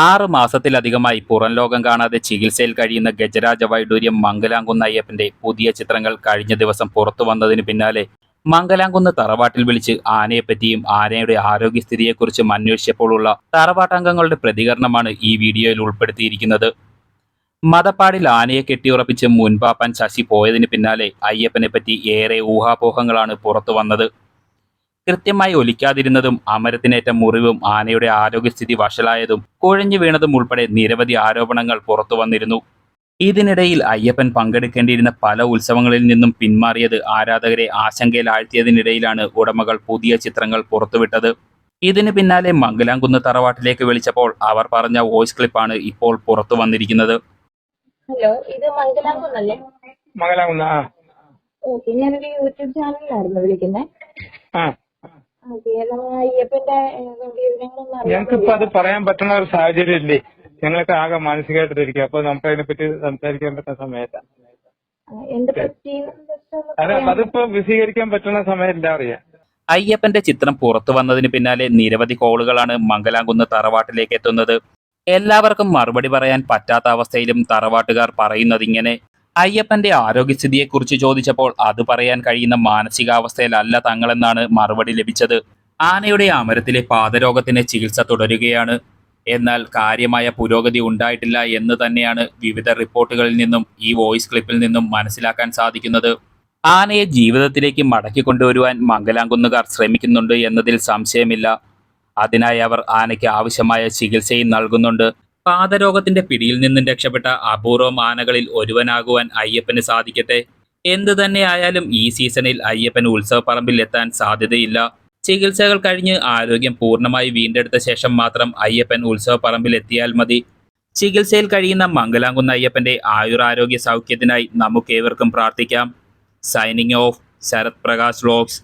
ആറ് മാസത്തിലധികമായി പുറം ലോകം കാണാതെ ചികിത്സയിൽ കഴിയുന്ന ഗജരാജ വൈഡൂര്യം മംഗലാംകുന്ന് അയ്യപ്പന്റെ പുതിയ ചിത്രങ്ങൾ കഴിഞ്ഞ ദിവസം പുറത്തു വന്നതിന് പിന്നാലെ മംഗലാംകുന്ന് തറവാട്ടിൽ വിളിച്ച് ആനയെപ്പറ്റിയും ആനയുടെ ആരോഗ്യസ്ഥിതിയെക്കുറിച്ചും അന്വേഷിച്ചപ്പോഴുള്ള തറവാട്ടംഗങ്ങളുടെ പ്രതികരണമാണ് ഈ വീഡിയോയിൽ ഉൾപ്പെടുത്തിയിരിക്കുന്നത്. മതപ്പാടിൽ ആനയെ കെട്ടിയുറപ്പിച്ച് മുൻപാപ്പൻ ശശി പോയതിന് പിന്നാലെ അയ്യപ്പനെപ്പറ്റി ഏറെ ഊഹാപോഹങ്ങളാണ് പുറത്തു വന്നത്. കൃത്യമായി ഒലിക്കാതിരുന്നതും അമരത്തിനേറ്റ മുറിവും ആനയുടെ ആരോഗ്യസ്ഥിതി വഷളായതും കുഴഞ്ഞു വീണതും ഉൾപ്പെടെ നിരവധി ആരോപണങ്ങൾ പുറത്തു വന്നിരുന്നു. ഇതിനിടയിൽ അയ്യപ്പൻ പങ്കെടുക്കേണ്ടിയിരുന്ന പല ഉത്സവങ്ങളിൽ നിന്നും പിന്മാറിയത് ആരാധകരെ ആശങ്കയിലാഴ്ത്തിയതിനിടയിലാണ് ഉടമകൾ പുതിയ ചിത്രങ്ങൾ പുറത്തുവിട്ടത്. ഇതിന് പിന്നാലെ മംഗലാംകുന്ന് തറവാട്ടിലേക്ക് വിളിച്ചപ്പോൾ അവർ പറഞ്ഞ വോയിസ് ക്ലിപ്പാണ് ഇപ്പോൾ പുറത്തു വന്നിരിക്കുന്നത്. ഹലോ ഇത് മംഗലാംകുന്നല്ലേ? മംഗലാംകുന്ന് ആ. ഓക്കെ ഞാനൊരു യൂട്യൂബ് ചാനലിലായിരുന്നു വിളിക്കുന്നത് ഞങ്ങൾക്കിപ്പോ അത് പറയാൻ പറ്റുന്ന ഒരു സാഹചര്യം ഇല്ലേ? ഞങ്ങളൊക്കെ ആകെ മാനസികമായിട്ടിരിക്കുക അപ്പൊ നമുക്ക് അതിനെപ്പറ്റി സംസാരിക്കാൻ പറ്റുന്ന സമയത്ത അതെ അതിപ്പോ വിശദീകരിക്കാൻ പറ്റുന്ന സമയമില്ല അറിയാം അയ്യപ്പന്റെ ചിത്രം പുറത്തു വന്നതിന് പിന്നാലെ നിരവധി കോളുകളാണ് മംഗലാംകുന്ന് തറവാട്ടിലേക്ക് എത്തുന്നത്. എല്ലാവർക്കും മറുപടി പറയാൻ പറ്റാത്ത അവസ്ഥയിലും തറവാട്ടുകാർ പറയുന്നത് ഇങ്ങനെ അയ്യപ്പന്റെ ആരോഗ്യസ്ഥിതിയെക്കുറിച്ച് ചോദിച്ചപ്പോൾ അത് പറയാൻ കഴിയുന്ന മാനസികാവസ്ഥയിലല്ല തങ്ങളെന്നാണ് മറുപടി ലഭിച്ചത്. ആനയുടെ അമരത്തിലെ പാദരോഗത്തിന് ചികിത്സ തുടരുകയാണ്. എന്നാൽ കാര്യമായ പുരോഗതി ഉണ്ടായിട്ടില്ല എന്ന് തന്നെയാണ് വിവിധ റിപ്പോർട്ടുകളിൽ നിന്നും ഈ വോയിസ് ക്ലിപ്പിൽ നിന്നും മനസ്സിലാക്കാൻ സാധിക്കുന്നത്. ആനയെ ജീവിതത്തിലേക്ക് മടക്കി കൊണ്ടുവരുവാൻ മംഗലാംകുന്നുകാർ ശ്രമിക്കുന്നുണ്ട് എന്നതിൽ സംശയമില്ല. അതിനായി അവർ ആനയ്ക്ക് ആവശ്യമായ ചികിത്സയും നൽകുന്നുണ്ട്. പാദരോഗത്തിന്റെ പിടിയിൽ നിന്നും രക്ഷപ്പെട്ട അപൂർവം ആനകളിൽ ഒരുവനാകുവാൻ അയ്യപ്പന് സാധിക്കട്ടെ? എന്തു തന്നെയായാലും ഈ സീസണിൽ അയ്യപ്പൻ ഉത്സവപ്പറമ്പിൽ എത്താൻ സാധ്യതയില്ല. ചികിത്സകൾ കഴിഞ്ഞ് ആരോഗ്യം പൂർണമായി വീണ്ടെടുത്ത ശേഷം മാത്രം അയ്യപ്പൻ ഉത്സവപ്പറമ്പിൽ എത്തിയാൽ മതി. ചികിത്സയിൽ കഴിയുന്ന മംഗലാംകുന്ന അയ്യപ്പന്റെ ആയുരാരോഗ്യ സൗഖ്യത്തിനായി നമുക്കേവർക്കും പ്രാർത്ഥിക്കാം. Signing off Sharath Prakash vlogs